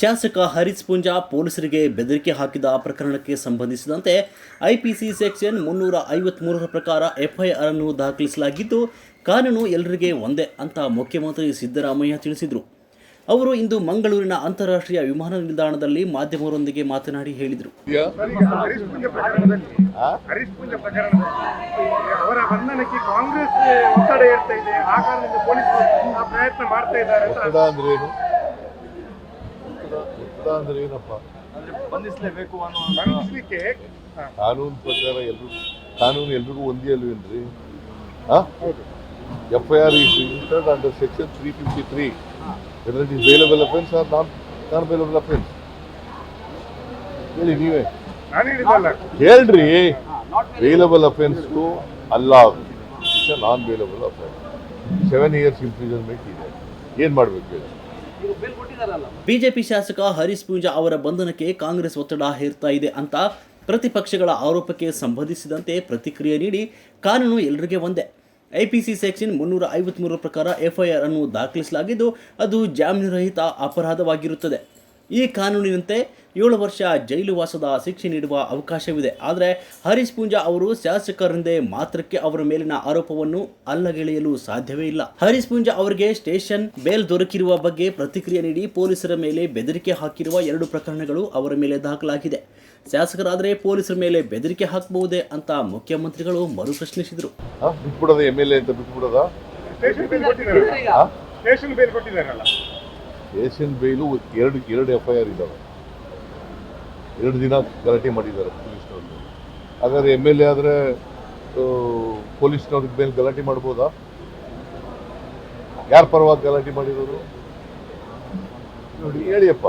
ಶಾಸಕ ಹರೀಶ್ ಪೂಂಜಾ ಪೊಲೀಸರಿಗೆ ಬೆದರಿಕೆ ಹಾಕಿದ ಪ್ರಕರಣಕ್ಕೆ ಸಂಬಂಧಿಸಿದಂತೆ ಐಪಿಸಿ ಸೆಕ್ಷನ್ ಮುನ್ನೂರ ಐವತ್ಮೂರರ ಪ್ರಕಾರ ಎಫ್ಐಆರ್ ಅನ್ನು ದಾಖಲಿಸಲಾಗಿದ್ದು ಕಾನೂನು ಎಲ್ಲರಿಗೆ ಒಂದೇ ಅಂತ ಮುಖ್ಯಮಂತ್ರಿ ಸಿದ್ದರಾಮಯ್ಯ ತಿಳಿಸಿದರು. ಅವರು ಇಂದು ಮಂಗಳೂರಿನ ಅಂತಾರಾಷ್ಟ್ರೀಯ ವಿಮಾನ ನಿಲ್ದಾಣದಲ್ಲಿ ಮಾಧ್ಯಮರೊಂದಿಗೆ ಮಾತನಾಡಿ ಹೇಳಿದರು. ಹರೀಶ್ ಪೂಜೆ ಪ್ರಕರಣದಲ್ಲಿ. ಹರೀಶ್ ಪೂಜೆ ಪ್ರಕರಣದಲ್ಲಿ ಅವರ ಬಂಧನಕ್ಕೆ ಕಾಂಗ್ರೆಸ್ ಒತ್ತಡ ಇರ್ತಾ ಇದೆ. ಆ ಕಾರಣದಿಂದ ಪೊಲೀಸರು ಆ ಪ್ರಯತ್ನ ಮಾಡ್ತಾ ಇದ್ದಾರೆ ಅಂತ ಅಂದ್ರೆ ಏನಪ್ಪ? ಬಂಧಿಸಲೇಬೇಕು ಕಾನೂನು ಪ್ರಕಾರ ಎಲ್ಲರೂ ಕಾನೂನು ಎಲ್ರಿಗೂ ಒಂದೇ ಅಲ್ವೇನ್ರಿ F I R is registered under section three fifty three whether it is bailable offence or non non bailable offence ಹೇಳಿ ನೀವೇ. ಹೇಳ್ರಿ. ಬೇಲಬಲ್ ಅಫೆನ್ಸ್ ಅಲ್ಲ. Non bailable offence seven years imprisonment ಇದೆ. ಏನ್ ಮಾಡ್ಬೇಕು ಹೇಳಿ? ಬಿಜೆಪಿ ಶಾಸಕ ಹರೀಶ್ ಪೂಂಜಾ ಅವರ ಬಂಧನಕ್ಕೆ ಕಾಂಗ್ರೆಸ್ ಒತ್ತಡ ಹೇರ್ತಾ ಇದೆ ಅಂತ ಪ್ರತಿಪಕ್ಷಗಳ ಆರೋಪಕ್ಕೆ ಸಂಬಂಧಿಸಿದಂತೆ ಪ್ರತಿಕ್ರಿಯೆ ನೀಡಿ ಕಾನೂನು ಎಲ್ಲರಿಗೆ ಒಂದೇ. ಐಪಿಸಿ ಸೆಕ್ಷನ್ ಮುನ್ನೂರ ಐವತ್ಮೂರು ಪ್ರಕಾರ ಎಫ್ಐಆರ್ ಅನ್ನು ದಾಖಲಿಸಲಾಗಿದ್ದು ಅದು ಜಾಮೀನುರಹಿತ ಅಪರಾಧವಾಗಿರುತ್ತದೆ. ಈ ಕಾನೂನಿನಂತೆ ಏಳು ವರ್ಷ ಜೈಲು ವಾಸದ ಶಿಕ್ಷೆ ನೀಡುವ ಅವಕಾಶವಿದೆ. ಆದರೆ ಹರೀಶ್ ಪೂಂಜಾ ಅವರು ಶಾಸಕರಿಂದೇ ಮಾತ್ರಕ್ಕೆ ಅವರ ಮೇಲಿನ ಆರೋಪವನ್ನು ಅಲ್ಲಗೆಳೆಯಲು ಸಾಧ್ಯವೇ ಇಲ್ಲ. ಹರೀಶ್ ಪೂಂಜಾ ಅವರಿಗೆ ಸ್ಟೇಷನ್ ಬೇಲ್ ದೊರಕಿರುವ ಬಗ್ಗೆ ಪ್ರತಿಕ್ರಿಯೆ ನೀಡಿ ಪೊಲೀಸರ ಮೇಲೆ ಬೆದರಿಕೆ ಹಾಕಿರುವ ಎರಡು ಪ್ರಕರಣಗಳು ಅವರ ಮೇಲೆ ದಾಖಲಾಗಿದೆ. ಶಾಸಕರಾದರೆ ಪೊಲೀಸರ ಮೇಲೆ ಬೆದರಿಕೆ ಹಾಕಬಹುದೇ ಅಂತ ಮುಖ್ಯಮಂತ್ರಿಗಳು ಮರು ಪ್ರಶ್ನಿಸಿದರು. ಸ್ಟೇಷನ್ ಬೇಲ್ ಕೊಟ್ಟಿದ್ದಾರಲ್ಲ. ಸ್ಟೇಷನ್ ಬೇಲ್ ಬೇಲು ಎರಡು ಎರಡು ಎಫ್ ಐ ಆರ್ ಇದ್ದಾವೆ ಎರಡು ದಿನ ಗಲಾಟೆ ಮಾಡಿದ್ದಾರೆ ಪೊಲೀಸ್ನವ್ರಿಗೆ ಹಾಗಾದ್ರೆ ಎಂ ಎಲ್ ಎ ಆದರೆ ಪೊಲೀಸ್ನವ್ರಿಗೆ ಮೇಲೆ ಗಲಾಟೆ ಮಾಡ್ಬೋದಾ? ಯಾರ ಪರವಾಗಿ ಗಲಾಟೆ ಮಾಡಿರೋರು ನೋಡಿ ಹೇಳಿಯಪ್ಪ.